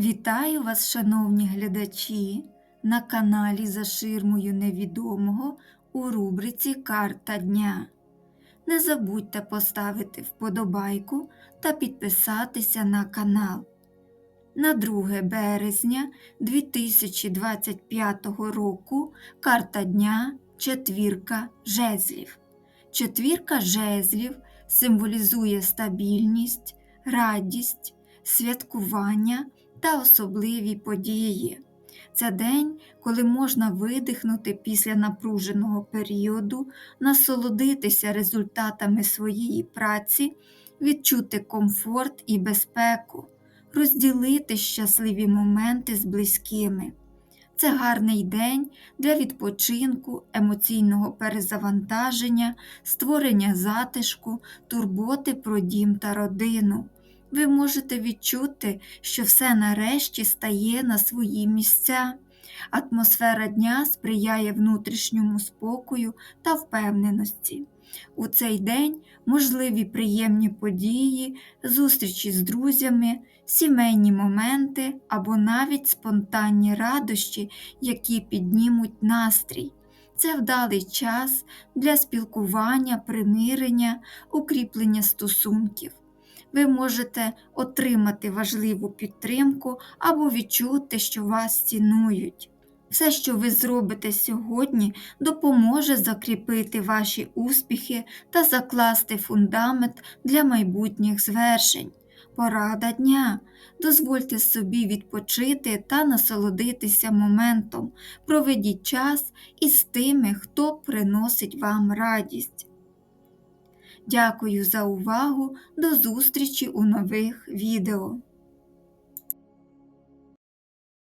Вітаю вас, шановні глядачі, на каналі За ширмою невідомого у рубриці Карта дня. Не забудьте поставити вподобайку та підписатися на канал. На 2 березня 2025 року карта дня четвірка жезлів. Четвірка жезлів символізує стабільність, радість, святкування та особливі події. Це день, коли можна видихнути після напруженого періоду, насолодитися результатами своєї праці, відчути комфорт і безпеку, розділити щасливі моменти з близькими. Це гарний день для відпочинку, емоційного перезавантаження, створення затишку, турботи про дім та родину. Ви можете відчути, що все нарешті стає на свої місця. Атмосфера дня сприяє внутрішньому спокою та впевненості. У цей день можливі приємні події, зустрічі з друзями, сімейні моменти або навіть спонтанні радощі, які піднімуть настрій. Це вдалий час для спілкування, примирення, укріплення стосунків. Ви можете отримати важливу підтримку або відчути, що вас цінують. Все, що ви зробите сьогодні, допоможе закріпити ваші успіхи та закласти фундамент для майбутніх звершень. Порада дня. Дозвольте собі відпочити та насолодитися моментом. Проведіть час із тими, хто приносить вам радість. Дякую за увагу. До зустрічі у нових відео.